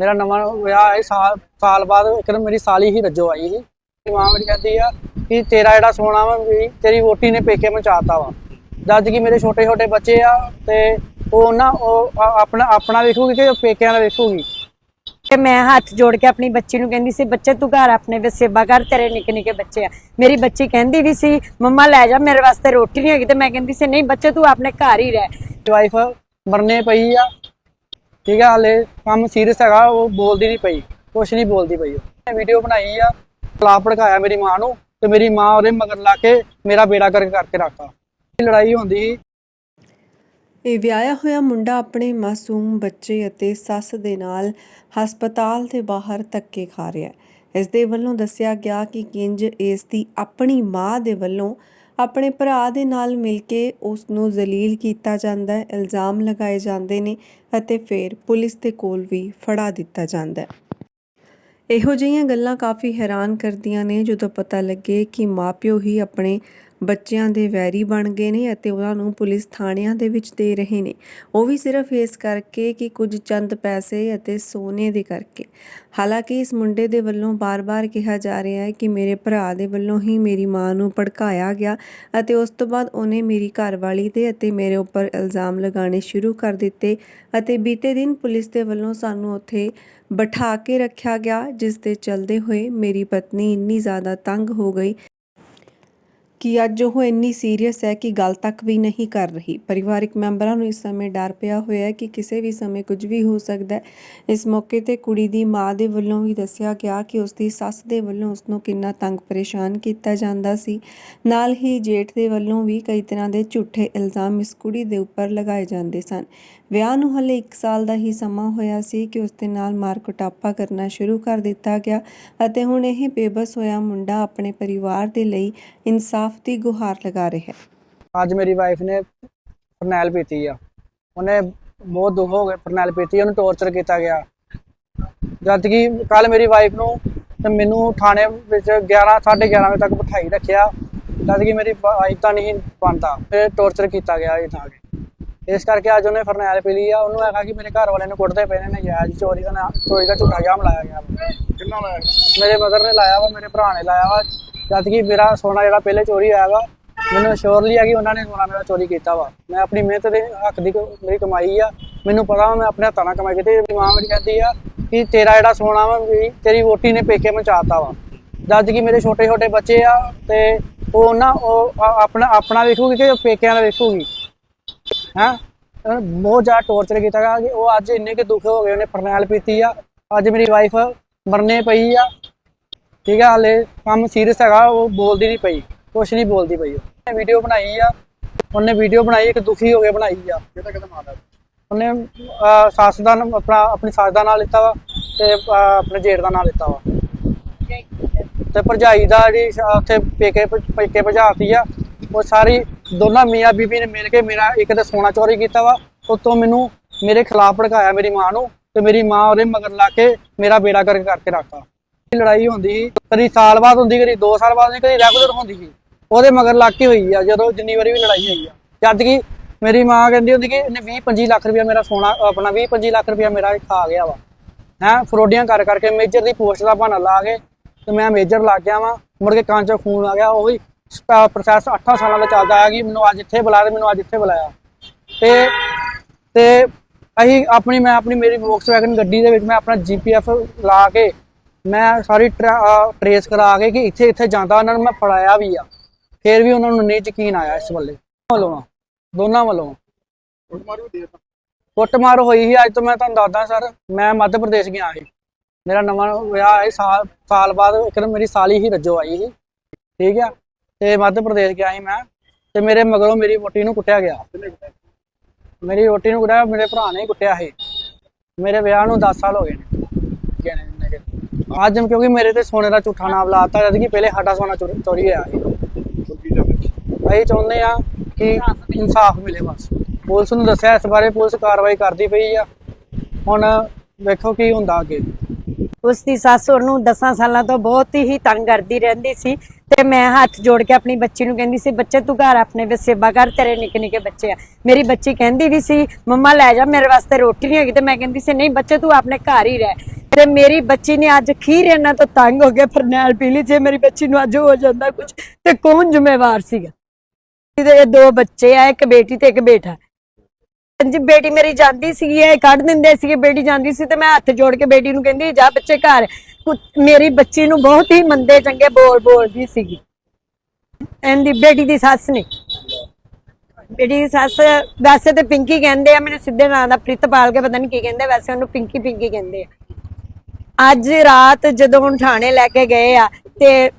ਮੇਰਾ ਨਵਾਂ ਵਿਆਹ ਹੈ ਸਾਲ ਸਾਲ ਬਾਅਦ ਇੱਕ ਦਿਨ ਮੇਰੀ ਸਾਲੀ ਹੀ ਰੱਜੋ ਆਈ ਸੀ। ਮਾਂ ਮੇਰੀ ਕਹਿੰਦੀ ਆ ਕਿ ਤੇਰਾ ਜਿਹੜਾ ਸੋਨਾ ਵਾ ਵੀ ਤੇਰੀ ਵੋਟੀ ਨੇ ਪੇਕੇ ਮਚਾਤਾ ਵਾ। ਜਦ ਕਿ ਮੇਰੇ ਛੋਟੇ ਛੋਟੇ ਬੱਚੇ ਆ ਤੇ ਉਹ ਨਾ ਉਹ ਆ- ਆਪਣਾ ਆਪਣਾ ਵੇਖੂਗੀ ਕਿ ਪੇਕਿਆਂ ਦਾ ਵੇਖੂਗੀ। ਤੇ ਮੈਂ ਹੱਥ ਜੋੜ ਕੇ ਆਪਣੀ ਬੱਚੀ ਨੂੰ ਕਹਿੰਦੀ ਸੀ ਬੱਚੇ ਤੂੰ ਘਰ ਆਪਣੇ ਵਿੱਚ ਸੇਵਾ ਕਰ ਤੇਰੇ ਨਿੱਕੇ ਨਿੱਕੇ ਬੱਚੇ ਆ। ਮੇਰੀ ਬੱਚੀ ਕਹਿੰਦੀ ਵੀ ਸੀ ਮੰਮਾ ਲੈ ਜਾ ਮੇਰੇ ਵਾਸਤੇ ਰੋਟੀ ਨਹੀਂ ਹੈਗੀ। ਤੇ ਮੈਂ ਕਹਿੰਦੀ ਸੀ ਨਹੀਂ ਬੱਚੇ ਤੂੰ ਆਪਣੇ ਘਰ ਹੀ ਰਹਿ। ਵਾਈਫ ਮਰਨੇ ਪਈ ਆ। ਠੀਕ ਆ, ਹਲੇ ਕੰਮ ਸੀਰੀਅਸ ਹੈਗਾ, ਉਹ ਬੋਲਦੀ ਨਹੀਂ ਪਈ, ਕੁਛ ਨਹੀਂ ਬੋਲਦੀ ਪਈ ਉਹ। ਵੀਡੀਓ ਬਣਾਈ ਆ ਖਿਲਾਫ ਭੜਕਾਇਆ ਮੇਰੀ ਮਾਂ ਨੂੰ, ਤੇ ਮੇਰੀ ਮਾਂ ਉਹਦੇ ਮਗਰ ਲਾ ਕੇ ਮੇਰਾ ਬੇੜਾ ਕਰਕੇ ਕਰਕੇ ਰੱਖਤਾ। ਲੜਾਈ ਹੁੰਦੀ ਸੀ। ਇਹ ਵਿਆਹਿਆ ਹੋਇਆ ਮੁੰਡਾ ਆਪਣੇ ਮਾਸੂਮ ਬੱਚੇ ਅਤੇ ਸੱਸ ਦੇ ਨਾਲ ਹਸਪਤਾਲ ਦੇ ਬਾਹਰ ਧੱਕੇ ਖਾ ਰਿਹਾ ਹੈ। ਇਸ ਦੇ ਵੱਲੋਂ ਦੱਸਿਆ ਗਿਆ ਕਿ ਕਿੰਜ ਇਸ ਦੀ ਆਪਣੀ ਮਾਂ ਦੇ ਵੱਲੋਂ ਆਪਣੇ ਭਰਾ ਦੇ ਨਾਲ ਮਿਲ ਕੇ ਉਸ ਨੂੰ ਜ਼ਲੀਲ ਕੀਤਾ ਜਾਂਦਾ ਹੈ, ਇਲਜ਼ਾਮ ਲਗਾਏ ਜਾਂਦੇ ਨੇ ਅਤੇ ਫਿਰ ਪੁਲਿਸ ਦੇ ਕੋਲ ਵੀ ਫੜਾ ਦਿੱਤਾ ਜਾਂਦਾ ਹੈ। ਇਹੋ ਜਿਹੀਆਂ ਗੱਲਾਂ ਕਾਫੀ ਹੈਰਾਨ ਕਰਦੀਆਂ ਨੇ ਜਦੋਂ ਪਤਾ ਲੱਗੇ ਕਿ ਮਾਪਿਓ ਹੀ ਆਪਣੇ ਬੱਚਿਆਂ ਦੇ ਵੈਰੀ ਬਣ ਗਏ ਨੇ ਅਤੇ ਉਹਨਾਂ ਨੂੰ ਪੁਲਿਸ ਥਾਣਿਆਂ ਦੇ ਵਿੱਚ ਦੇ ਰਹੇ ਨੇ। ਉਹ ਵੀ ਸਿਰਫ ਇਸ ਕਰਕੇ ਕਿ ਕੁਝ ਚੰਦ ਪੈਸੇ ਅਤੇ ਸੋਨੇ ਦੇ ਕਰਕੇ। ਹਾਲਾਂਕਿ ਇਸ ਮੁੰਡੇ ਦੇ ਵੱਲੋਂ ਬਾਰ-ਬਾਰ ਕਿਹਾ ਜਾ ਰਿਹਾ ਹੈ ਕਿ ਮੇਰੇ ਭਰਾ ਦੇ ਵੱਲੋਂ ਹੀ ਮੇਰੀ ਮਾਂ ਨੂੰ ਭੜਕਾਇਆ ਗਿਆ ਅਤੇ ਉਸ ਤੋਂ ਬਾਅਦ ਉਹਨੇ ਮੇਰੀ ਘਰਵਾਲੀ ਤੇ ਅਤੇ ਮੇਰੇ ਉੱਪਰ ਇਲਜ਼ਾਮ ਲਗਾਉਣੇ ਸ਼ੁਰੂ ਕਰ ਦਿੱਤੇ ਅਤੇ ਬੀਤੇ ਦਿਨ ਪੁਲਿਸ ਦੇ ਵੱਲੋਂ ਸਾਨੂੰ ਉੱਥੇ ਬਿਠਾ ਕੇ ਰੱਖਿਆ ਗਿਆ, ਜਿਸ ਦੇ ਚਲਦੇ ਹੋਏ ਮੇਰੀ ਪਤਨੀ ਇੰਨੀ ਜ਼ਿਆਦਾ ਤੰਗ ਹੋ ਗਈ ਕਿ ਅੱਜ ਉਹ ਇੰਨੀ ਸੀਰੀਅਸ ਹੈ ਕਿ ਗੱਲ ਤੱਕ ਵੀ ਨਹੀਂ ਕਰ ਰਹੀ। ਪਰਿਵਾਰਕ ਮੈਂਬਰਾਂ ਨੂੰ ਇਸ ਸਮੇਂ ਡਰ ਪਿਆ ਹੋਇਆ ਹੈ ਕਿ ਕਿਸੇ ਵੀ ਸਮੇਂ ਕੁਝ ਵੀ ਹੋ ਸਕਦਾ ਹੈ। ਇਸ ਮੌਕੇ ਤੇ ਕੁੜੀ ਦੀ ਮਾਂ ਦੇ ਵੱਲੋਂ ਵੀ ਦੱਸਿਆ ਗਿਆ ਕਿ ਉਸ ਦੀ ਸੱਸ ਦੇ ਵੱਲੋਂ ਉਸ ਨੂੰ ਕਿੰਨਾ ਤੰਗ ਪਰੇਸ਼ਾਨ ਕੀਤਾ ਜਾਂਦਾ ਸੀ। ਨਾਲ ਹੀ ਜੇਠ ਦੇ ਵੱਲੋਂ ਵੀ ਕਈ ਤਰ੍ਹਾਂ ਦੇ ਝੂਠੇ ਇਲਜ਼ਾਮ ਇਸ ਕੁੜੀ ਦੇ ਉੱਪਰ ਲਗਾਏ ਜਾਂਦੇ ਸਨ। ਵਿਆਹ ਨੂੰ ਹਲੇ 1 ਸਾਲ ਦਾ ਹੀ ਸਮਾਂ ਹੋਇਆ ਸੀ ਕਿ ਉਸ ਦੇ ਨਾਲ ਮਾਰ ਕੁਟਾਪਾ ਕਰਨਾ ਸ਼ੁਰੂ ਕਰ ਦਿੱਤਾ ਗਿਆ ਅਤੇ ਹੁਣ ਇਹ ਬੇਬਸ ਹੋਇਆ ਮੁੰਡਾ ਆਪਣੇ ਪਰਿਵਾਰ ਦੇ ਲਈ ਇਨਸਾਫ ਦੀ ਗੁਹਾਰ ਲਗਾ ਰਿਹਾ ਹੈ। ਅੱਜ ਮੇਰੀ ਵਾਈਫ ਨੇ ਫਰਨੈਲ ਪੀਤੀ ਆ। ਉਹਨੇ ਬਹੁਤ ਦੁੱਖ ਹੋ ਗਏ, ਫਰਨੈਲ ਪੀਤੀ, ਉਹਨੂੰ ਟੌਰਚਰ ਕੀਤਾ ਗਿਆ। ਜਦ ਕਿ ਕੱਲ ਮੇਰੀ ਵਾਈਫ ਨੂੰ ਤੇ ਮੈਨੂੰ ਥਾਣੇ ਵਿੱਚ 11 11:30 ਵਜੇ ਤੱਕ ਬਿਠਾਈ ਰੱਖਿਆ। ਜਦ ਕਿ ਮੇਰੀ ਵਾਈਫ ਤਾਂ ਨਹੀਂ ਬਣਦਾ ਫਿਰ ਟੌਰਚਰ ਕੀਤਾ ਗਿਆ ਇਹ ਥਾਂ ਕੇ ਇਸ ਕਰਕੇ ਅੱਜ ਉਹਨੇ ਫਰਨੈਲ ਪੀ ਲਈ ਆ। ਉਹਨੂੰ ਹੈਗਾ ਕਿ ਮੇਰੇ ਘਰ ਵਾਲੇ ਨੂੰ ਕੁੱਟਦੇ ਪਏ ਨੇ ਨਜਾਇਜ਼ ਚੋਰੀ ਦਾ ਨਾ- ਚੋਰੀ ਦਾ ਝੂਠਾ ਜਾਮ ਲਾਇਆ ਗਿਆ। ਕਿੰਨਾ ਲਾਇਆ ਮੇਰੇ ਮਦਰ ਨੇ ਲਾਇਆ ਵਾ ਮੇਰੇ ਭਰਾ ਨੇ ਲਾਇਆ ਵਾ। ਜਦ ਕਿ ਮੇਰਾ ਸੋਨਾ ਜਿਹੜਾ ਪਹਿਲੇ ਚੋਰੀ ਹੋਇਆ ਵਾ ਮੈਨੂੰ ਸ਼ੋਰਲੀ ਆ ਕਿ ਉਹਨਾਂ ਨੇ ਸੋਨਾ ਮੇਰਾ ਚੋਰੀ ਕੀਤਾ ਵਾ। ਮੈਂ ਆਪਣੀ ਮਿਹਨਤ ਦੇ ਹੱਕ ਦੀ ਕ- ਮੇਰੀ ਕਮਾਈ ਆ। ਮੈਨੂੰ ਪਤਾ ਵਾ ਮੈਂ ਆਪਣੇ ਹੱਥਾਂ ਨਾਲ ਕਮਾਈ ਕੀਤੀ। ਮੇਰੀ ਮਾਂ ਮੇਰੀ ਕਹਿੰਦੀ ਆ ਕਿ ਤੇਰਾ ਜਿਹੜਾ ਸੋਨਾ ਵਾ ਵੀ ਤੇਰੀ ਵੋਟੀ ਨੇ ਪੇਕੇ ਮਚਾਤਾ ਵਾ। ਜਦ ਕਿ ਮੇਰੇ ਛੋਟੇ ਛੋਟੇ ਬੱਚੇ ਆ ਤੇ ਉਹ ਨਾ ਉਹ ਆ- ਆਪਣਾ ਆਪਣਾ ਵੇਖੂਗੀ ਕਿ ਪੇਕਿਆਂ ਦਾ ਵੇਖੂਗੀ? ਹੈਂ? ਬਹੁਤ ਜ਼ਿਆਦਾ ਟੌਰਚਰ ਕੀਤਾ ਗਿਆ ਕਿ ਉਹ ਅੱਜ ਇੰਨੇ ਕਿ ਦੁੱਖ ਹੋ ਗਏ ਉਹਨੇ ਫਰਨੈਲ ਪੀਤੀ ਆ। ਅੱਜ ਮੇਰੀ ਵਾਈਫ ਮਰਨੇ ਪਈ ਆ। ਠੀਕ ਆ ਹਲੇ ਕੰਮ ਸੀਰੀਅਸ ਹੈਗਾ ਉਹ ਬੋਲਦੀ ਨਹੀਂ ਪਈ। ਕੁਛ ਨਹੀਂ ਬੋਲਦੀ ਪਈ ਉਹਨੇ ਵੀਡੀਓ ਬਣਾਈ ਆ। ਉਹਨੇ ਵੀਡੀਓ ਬਣਾਈ ਇੱਕ ਦੁਖੀ ਹੋ ਕੇ ਬਣਾਈ ਆ। ਕਿਹਦਾ ਕਿਹਦਾ ਮਾਰਦਾ ਉਹਨੇ ਸੱਸ ਦਾ ਆਪਣਾ ਆਪਣੀ ਸੱਸ ਦਾ ਨਾਂ ਲਿੱਤਾ ਵਾ ਤੇ ਆਪਣੇ ਜੇਠ ਦਾ ਨਾਂ ਲਿੱਤਾ ਵਾ। ਤੇ ਭਰਜਾਈ ਦਾ ਜਿਹੜੀ ਉੱਥੇ ਪੇਕੇ ਪੇਕੇ ਭਜਾਤੀ ਆ। ਉਹ ਸਾਰੀ ਦੋਨਾਂ ਮੀਆਂ ਬੀਬੀ ਨੇ ਮਿਲ ਕੇ ਮੇਰਾ ਇੱਕ ਤਾਂ ਸੋਨਾ ਚੋਰੀ ਕੀਤਾ ਵਾ ਉਤੋਂ ਮੈਨੂੰ ਮੇਰੇ ਖਿਲਾਫ ਭੜਕਾਇਆ ਮੇਰੀ ਮਾਂ ਨੂੰ ਤੇ ਮੇਰੀ ਮਾਂ ਉਹਦੇ ਮਗਰ ਲਾ ਕੇ ਮੇਰਾ ਬੇੜਾ ਕਰਕੇ ਕਰਕੇ ਰੱਖਤਾ। ਲੜਾਈ ਹੁੰਦੀ ਸੀ, ਕਦੀ ਸਾਲ ਬਾਅਦ ਹੁੰਦੀ, ਕਦੀ 2 ਸਾਲ ਬਾਅਦ ਹੁੰਦੀ, ਕਦੀ ਰੈਗੂਲਰ ਹੁੰਦੀ ਸੀ। ਉਹਦੇ ਮਗਰ ਲੱਗ ਕੇ ਹੋਈ ਆ, ਜਦੋਂ ਜਿੰਨੀ ਵਾਰੀ ਵੀ ਲੜਾਈ ਹੋਈ ਆ। ਜਦ ਕਿ ਮੇਰੀ ਮਾਂ ਕਹਿੰਦੀ ਹੁੰਦੀ ਕਿ ਇਹਨੇ 20 25 ਲੱਖ ਰੁਪਇਆ ਮੇਰਾ ਸੋਨਾ, ਆਪਣਾ 20 25 ਲੱਖ ਰੁਪਇਆ ਮੇਰਾ ਇਹ ਖਾ ਗਿਆ ਵਾ। ਹੈ, ਫਰੋਡੀਆਂ ਕਰ ਕਰਕੇ ਮੇਜਰ ਦੀ ਪੋਸਟ ਦਾ ਬਹਾਨਾ ਲਾ ਕੇ ਤੇ ਮੈਂ ਮੇਜਰ ਲੱਗ ਗਿਆ ਵਾਂ, ਮੁੜ ਕੇ ਕੰਨ ਚੋਂ ਖੂਨ ਆ ਗਿਆ, ਉਹੀ ਪ੍ਰੋਸੈਸ 8 ਸਾਲਾਂ ਦਾ ਚੱਲਦਾ ਆ ਕਿ ਮੈਨੂੰ ਅੱਜ ਇੱਥੇ ਬੁਲਾਇਆ ਤੇ ਮੈਨੂੰ ਅੱਜ ਇੱਥੇ ਬੁਲਾਇਆ। ਤੇ ਤੇ ਅਸੀਂ ਆਪਣੀ ਮੈਂ ਆਪਣੀ ਮੇਰੀ ਵੈਗਨ ਗੱਡੀ ਦੇ ਵਿੱਚ ਮੈਂ ਆਪਣਾ ਜੀਪੀਐਫ ਲਾ ਕੇ ਮੈਂ ਸਾਰੀ ਟਰੇਸ ਕਰਾ ਕੇ ਕਿ ਇੱਥੇ ਇੱਥੇ ਜਾਂਦਾ ਉਹਨਾਂ ਨੂੰ ਮੈਂ ਫੜਾਇਆ ਵੀ ਆ। ਫਿਰ ਵੀ ਉਹਨਾਂ ਨੂੰ ਨਹੀਂ ਯਕੀਨ ਆਇਆ ਇਸ ਵੱਲੇ। ਵੱਲੋਂ ਆ, ਦੋਨਾਂ ਵੱਲੋਂ। ਕੁੱਟਮਾਰ ਹੋਈ ਸੀ ਅੱਜ ਤੋਂ ਮੈਂ ਤੁਹਾਨੂੰ ਦੱਸਦਾ ਸਰ ਮੈਂ ਮੱਧ ਪ੍ਰਦੇਸ਼ ਗਿਆ ਸੀ। ਮੇਰਾ ਨਵਾਂ ਵਿਆਹ ਹੈ ਸਾਲ ਸਾਲ ਬਾਅਦ ਇੱਕ ਦਿਨ ਮੇਰੀ ਸਾਲੀ ਹੀ ਰੱਜੋ ਆਈ ਸੀ। ਠੀਕ ਆ? ਤੇ ਮੱਧ ਪ੍ਰਦੇਸ਼ ਗਿਆ ਸੀ ਮੈਂ, ਤੇ ਮੇਰੇ ਮਗਰੋਂ ਮੇਰੀ ਵੋਟੀ ਨੂੰ ਕੁੱਟਿਆ ਗਿਆ। ਮੇਰੀ ਵੋਟੀ ਨੂੰ ਕੁੱਟਿਆ, ਮੇਰੇ ਭਰਾ ਨੇ ਕੁੱਟਿਆ ਸੀ। ਮੇਰੇ ਵਿਆਹ ਨੂੰ 10 ਸਾਲ ਹੋ ਗਏ ਨੇ। ਅੱਜ ਕਿਉਂਕਿ ਮੇਰੇ ਤੇ ਸੋਨੇ ਦਾ ਝੂਠਾ ਨਾਮ ਲਾਤਾ, ਜਦ ਕਿ ਪਹਿਲੇ ਸਾਡਾ ਸੋਨਾ ਚੋਰੀ ਚੋਰੀ ਹੋਇਆ ਸੀ। ਅਸੀਂ ਚਾਹੁੰਦੇ ਆ ਕਿ ਇਨਸਾਫ ਮਿਲੇ ਬਸ। ਪੁਲਿਸ ਨੂੰ ਦੱਸਿਆ ਇਸ ਬਾਰੇ ਪੁਲਿਸ ਕਾਰਵਾਈ ਕਰਦੀ ਪਈ ਆ। ਹੁਣ ਵੇਖੋ ਕੀ ਹੁੰਦਾ ਅੱਗੇ। ਉਸ ਦੀ ਸੱਸ ਉਹਨੂੰ 10 ਸਾਲਾਂ ਤੋਂ ਬਹੁਤ ਹੀ ਤੰਗ ਕਰਦੀ ਰਹਿੰਦੀ ਸੀ ਤੇ ਮੈਂ ਹੱਥ ਜੋੜ ਕੇ ਆਪਣੀ ਬੱਚੀ ਨੂੰ ਕਹਿੰਦੀ ਸੀ, ਬੱਚੇ ਤੂੰ ਘਰ ਆਪਣੇ ਵਿੱਚ ਸੇਵਾ ਕਰ, ਤੇਰੇ ਨਿੱਕੇ ਨਿੱਕੇ ਬੱਚੇ ਆ। ਮੇਰੀ ਬੱਚੀ ਕਹਿੰਦੀ ਵੀ ਸੀ, ਮੰਮਾ ਲੈ ਜਾ, ਮੇਰੇ ਵਾਸਤੇ ਰੋਟੀ ਨਹੀਂ ਹੈਗੀ। ਤੇ ਮੈਂ ਕਹਿੰਦੀ ਸੀ, ਨਹੀਂ ਬੱਚੇ ਤੂੰ ਆਪਣੇ ਘਰ ਹੀ ਰਹਿ। ਤੇ ਮੇਰੀ ਬੱਚੀ ਨੇ ਅੱਜ ਖੀਰ ਇਹਨਾਂ ਤੋਂ ਤੰਗ ਹੋ ਗਿਆ ਫਰਨੈਲ ਪੀ ਲਈ, ਜੇ ਮੇਰੀ ਬੱਚੀ ਨੂੰ ਅੱਜ ਹੋ ਜਾਂਦਾ ਕੁਝ ਤੇ ਕੌਣ ਜ਼ਿੰਮੇਵਾਰ ਸੀਗਾ? ਇਹਦੇ ਦੋ ਬੱਚੇ ਆ, ਇੱਕ ਬੇਟੀ ਤੇ ਇੱਕ ਬੇਟਾ। ਹਾਂਜੀ, ਬੇਟੀ ਮੇਰੀ ਜਾਂਦੀ ਸੀਗੀ, ਇਹ ਕੱਢ ਦਿੰਦੇ ਸੀਗੇ, ਬੇਟੀ ਜਾਂਦੀ ਸੀ ਤੇ ਮੈਂ ਹੱਥ ਜੋੜ ਕੇ ਬੇਟੀ ਨੂੰ ਕਹਿੰਦੀ, ਜਾ ਬੱਚੇ ਘਰ। ਮੇਰੀ ਬੱਚੀ ਨੂੰ ਬਹੁਤ ਹੀ ਮੰਦੇ, ਚੰਗੇ ਬੋਲ ਬੋਲਦੀ ਸੀਗੀ। ਇਹਦੀ ਬੇਟੀ ਦੀ ਸੱਸ ਨੇ। ਬੇਟੀ ਦੀ ਸੱਸ ਵੈਸੇ ਤੇ ਪਿੰਕੀ ਕਹਿੰਦੇ ਆ, ਮੈਨੂੰ ਸਿੱਧੇ ਨਾਂ ਦਾ ਪ੍ਰਿਤਪਾਲ ਕੇ ਪਤਾ ਨਹੀਂ ਕੀ ਕਹਿੰਦੇ, ਵੈਸੇ ਉਹਨੂੰ ਪਿੰਕੀ ਪਿੰਕੀ ਕਹਿੰਦੇ ਆ। ਅੱਜ ਰਾਤ ਜਦੋਂ ਹੁਣ ਥਾਣੇ ਲੈ ਕੇ ਗਏ ਆ ਤੇ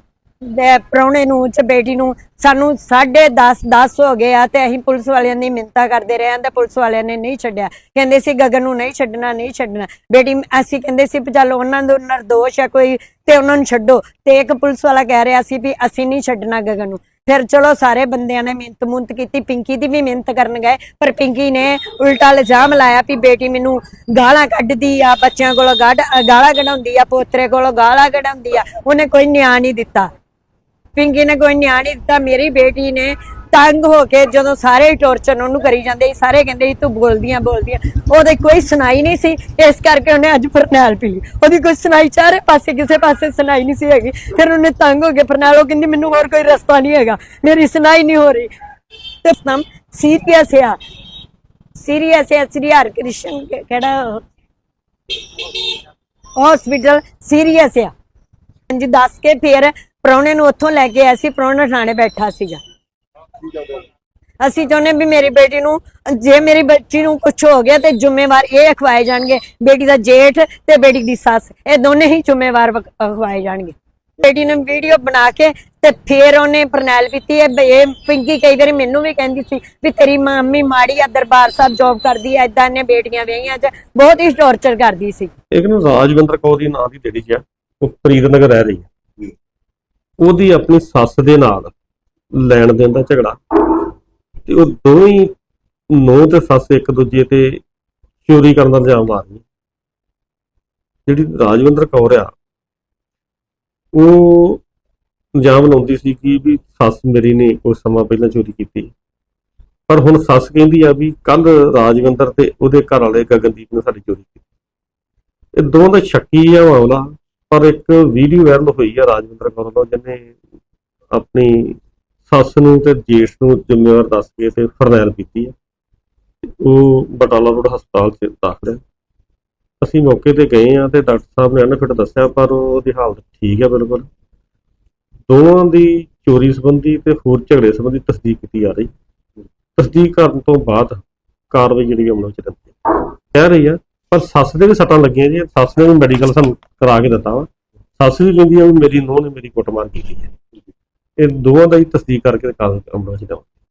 ਪ੍ਰਾਹੁਣੇ ਨੂੰ ਚ ਬੇਟੀ ਨੂੰ ਸਾਨੂੰ 10:30 10 ਹੋ ਗਏ ਆ ਤੇ ਅਸੀਂ ਪੁਲਿਸ ਵਾਲਿਆਂ ਦੀ ਮਿੰਤਾ ਕਰਦੇ ਰਹੇ ਆ ਤੇ ਪੁਲਿਸ ਵਾਲਿਆਂ ਨੇ ਨਹੀਂ ਛੱਡਿਆ। ਕਹਿੰਦੇ ਸੀ ਗਗਨ ਨੂੰ ਨਹੀਂ ਛੱਡਣਾ ਨਹੀਂ ਛੱਡਣਾ। ਬੇਟੀ, ਅਸੀਂ ਕਹਿੰਦੇ ਸੀ ਚੱਲ ਉਹਨਾਂ ਦੇ ਨਿਰਦੋਸ਼ ਆ ਕੋਈ ਤੇ ਉਹਨਾਂ ਨੂੰ ਛੱਡੋ। ਤੇ ਇੱਕ ਪੁਲਿਸ ਵਾਲਾ ਕਹਿ ਰਿਹਾ ਸੀ ਵੀ ਅਸੀਂ ਨਹੀਂ ਛੱਡਣਾ ਗਗਨ ਨੂੰ। ਫਿਰ ਚਲੋ ਸਾਰੇ ਬੰਦਿਆਂ ਨੇ ਮਿਹਨਤ ਮੁੰਤ ਕੀਤੀ, ਪਿੰਕੀ ਦੀ ਵੀ ਮਿਹਨਤ ਕਰਨ ਗਏ, ਪਰ ਪਿੰਕੀ ਨੇ ਉਲਟਾ ਇਲਜ਼ਾਮ ਲਾਇਆ ਵੀ ਬੇਟੀ ਮੈਨੂੰ ਗਾਲਾਂ ਕੱਢਦੀ ਆ, ਬੱਚਿਆਂ ਕੋਲੋਂ ਗਾੜ ਗਾਲਾਂ ਕਢਾਉਂਦੀ ਆ, ਪੋਤਰੇ ਕੋਲੋਂ ਗਾਲਾਂ ਕਢਾਉਂਦੀ ਆ। ਉਹਨੇ ਕੋਈ ਨਿਆਂ ਨਹੀਂ ਦਿੱਤਾ। ਪਿੰਕੀ ਨੇ ਕੋਈ ਨਿਆਂ ਨਹੀਂ ਦਿੱਤਾ, ਮੇਰੀ ਬੇਟੀ ਨੇ ਤੰਗ ਹੋ ਕੇ ਜਦੋਂ ਸਾਰੇ ਟੌਰਚਰ ਉਹਨੂੰ ਕਰੀ ਜਾਂਦੇ ਸੀ, ਸਾਰੇ ਕਹਿੰਦੇ ਸੀ, ਤੂੰ ਬੋਲਦੀਆਂ ਬੋਲਦੀਆਂ। ਉਹਦੇ ਕੋਈ ਸੁਣਾਈ ਨਹੀਂ ਸੀ, ਇਸ ਕਰਕੇ ਉਹਨੇ ਅੱਜ ਫਰਨੈਲ ਪੀ ਲਈ। ਉਹਦੀ ਕੋਈ ਸੁਣਾਈ ਚਾਰੇ ਪਾਸੇ, ਕਿਸੇ ਪਾਸੇ ਸੁਣਾਈ ਨਹੀਂ ਸੀ ਹੈਗੀ। ਫਿਰ ਉਹਨੇ ਤੰਗ ਹੋ ਕੇ ਫਰਨੈਲ, ਉਹ ਕਹਿੰਦੀ, ਮੈਨੂੰ ਹੋਰ ਕੋਈ ਰਸਤਾ ਨਹੀਂ ਹੈਗਾ, ਮੇਰੀ ਸੁਣਾਈ ਨਹੀਂ ਹੋ ਰਹੀ। ਤੇ ਨਾਮ ਸੀਰੀਅਸ ਆ, ਸੀਰੀਅਸ ਹੈ ਸ੍ਰੀ ਹਰਿਕ੍ਰਿਸ਼ਨ ਕਿ- ਕਿਹੜਾ ਹਸਪੀਟਲ ਸੀਰੀਅਸ ਆ। ਹਾਂਜੀ, ਦੱਸ ਕੇ ਫਿਰ ਪ੍ਰਾਹੁਣੇ ਨੂੰ ਉੱਥੋਂ ਲੈ ਕੇ ਆਇਆ ਸੀ ਪ੍ਰਾਹੁਣਾ ਥਾਣੇ ਬੈਠਾ ਸੀਗਾ। ਅਸੀਂ ਚਾਹੁੰਦੇ ਵੀ ਮੇਰੀ ਬੇਟੀ ਨੂੰ, ਜੇ ਮੇਰੀ ਬੱਚੀ ਨੂੰ ਕੁਝ ਹੋ ਗਿਆ ਤੇ ਜ਼ਿੰਮੇਵਾਰ ਇਹ ਅਖਵਾਏ ਜਾਣਗੇ, ਬੇਟੀ ਦਾ ਜੇਠ ਤੇ ਬੇਟੀ ਦੀ ਸੱਸ, ਇਹ ਦੋਨੇ ਹੀ ਜ਼ਿੰਮੇਵਾਰ ਅਖਵਾਏ ਜਾਣਗੇ। ਬੇਟੀ ਨੇ ਵੀਡੀਓ ਬਣਾ ਕੇ ਤੇ ਫਿਰ ਉਹਨੇ ਪ੍ਰਣਾਲ ਪੀਤੀ ਹੈ ਇਹ ਪਿੰਕੀ ਕਈ ਵਾਰੀ ਮੈਨੂੰ ਵੀ ਕਹਿੰਦੀ ਸੀ ਵੀ ਤੇਰੀ ਮੰਮੀ ਮਾੜੀ ਆ, ਦਰਬਾਰ ਸਾਹਿਬ ਜੌਬ ਕਰਦੀ ਐ ਇਦਾਂ ਨੇ ਬੇਟੀਆਂ ਵਿਆਹੀਆਂ ਚ ਬਹੁਤ ਹੀ ਟੌਰਚਰ ਕਰਦੀ ਸੀ। ਇੱਕ ਨੂੰ ਰਾਜਵਿੰਦਰ ਕੌਰ ਦੀ ਨਾਂ ਦੀ ਲੇਡੀ ਹੈ ਉਹ ਫਰੀਦਨਗਰ ਰਹਿ ਰਹੀ ਹੈ ਉਹਦੀ ਆਪਣੀ ਸੱਸ ਦੇ ਨਾਲ ਲੈਣ ਦੇਣ ਦਾ ਝਗੜਾ। ਤੇ ਉਹ ਦੋਵੇਂ ਹੀ ਤੇ ਸੱਸ ਇੱਕ ਦੂਜੇ ਤੇ ਚੋਰੀ ਕਰਨ ਦਾ ਇਲਜ਼ਾਮ ਲਾ ਰਹੀ ਜਿਹੜੀ ਰਾਜਵਿੰਦਰ ਕੌਰ ਆ, ਉਹ ਇਲਜ਼ਾਮ ਲਾਉਂਦੀ ਸੀ ਕਿ ਵੀ ਸੱਸ ਮੇਰੀ ਨੇ ਕੁਝ ਸਮਾਂ ਪਹਿਲਾਂ ਚੋਰੀ ਕੀਤੀ। ਪਰ ਹੁਣ ਸੱਸ ਕਹਿੰਦੀ ਆ ਵੀ ਕੱਲ ਰਾਜਵਿੰਦਰ ਤੇ ਉਹਦੇ ਘਰ ਵਾਲੇ ਗਗਨਦੀਪ ਨੇ ਸਾਡੀ ਚੋਰੀ ਕੀਤੀ। ਇਹ ਦੋਵਾਂ ਦਾ ਸ਼ੱਕੀ ਆ ਮਾਮਲਾ ਪਰ ਇੱਕ ਵੀਡੀਓ ਵਾਇਰਲ ਹੋਈ ਆ ਰਾਜਵਿੰਦਰ ਕੌਰ ਵੱਲੋਂ, ਜਿਹਨੇ ਆਪਣੀ ਸੱਸ ਨੂੰ ਤੇ ਜੇਠ ਨੂੰ ਜ਼ਿੰਮੇਵਾਰ ਦੱਸ ਕੇ ਤੇ ਫਰਨੈਲ ਕੀਤੀ ਹੈ ਉਹ ਬਟਾਲਾ ਰੋਡ ਹਸਪਤਾਲ 'ਚ ਦਾਖਲ ਹੈ ਅਸੀਂ ਮੌਕੇ ਤੇ ਗਏ ਆ ਤੇ ਡਾਕਟਰ ਸਾਹਿਬ ਨੇ ਅਨਫਿਟ ਦੱਸਿਆ, ਪਰ ਉਹਦੀ ਹਾਲਤ ਠੀਕ ਹੈ ਬਿਲਕੁਲ। ਦੋਵਾਂ ਦੀ ਚੋਰੀ ਸੰਬੰਧੀ ਤੇ ਹੋਰ ਝਗੜੇ ਸੰਬੰਧੀ ਤਸਦੀਕ ਕੀਤੀ ਜਾ ਰਹੀ। ਤਸਦੀਕ ਕਰਨ ਤੋਂ ਬਾਅਦ ਕਾਰਵਾਈ ਜਿਹੜੀ ਅਮਲ ਵਿੱਚ ਰਹਿੰਦੀ ਕਹਿ ਰਹੀ ਆ ਪਰ ਸੱਸ ਦੇ ਵੀ ਸੱਟਾਂ ਲੱਗੀਆਂ ਜੀ, ਸੱਸ ਨੇ ਵੀ ਮੈਡੀਕਲ ਸਾਨੂੰ ਕਰਾ ਕੇ ਦਿੱਤਾ ਵਾ। ਸੱਸ ਵੀ ਕਹਿੰਦੀ ਆ ਵੀ ਮੇਰੀ ਨੂੰਹ ਨੇ ਮੇਰੀ ਕੁੱਟਮਾਰ ਕੀਤੀ ਹੈ। ਇਹ ਦੋਵਾਂ ਦਾ ਹੀ ਤਸਦੀਕ ਕਰਕੇ ਕਾਰਵਾਈ ਅਮਲ ਵਿੱਚ ਲਿਆਵਾਂਗੇ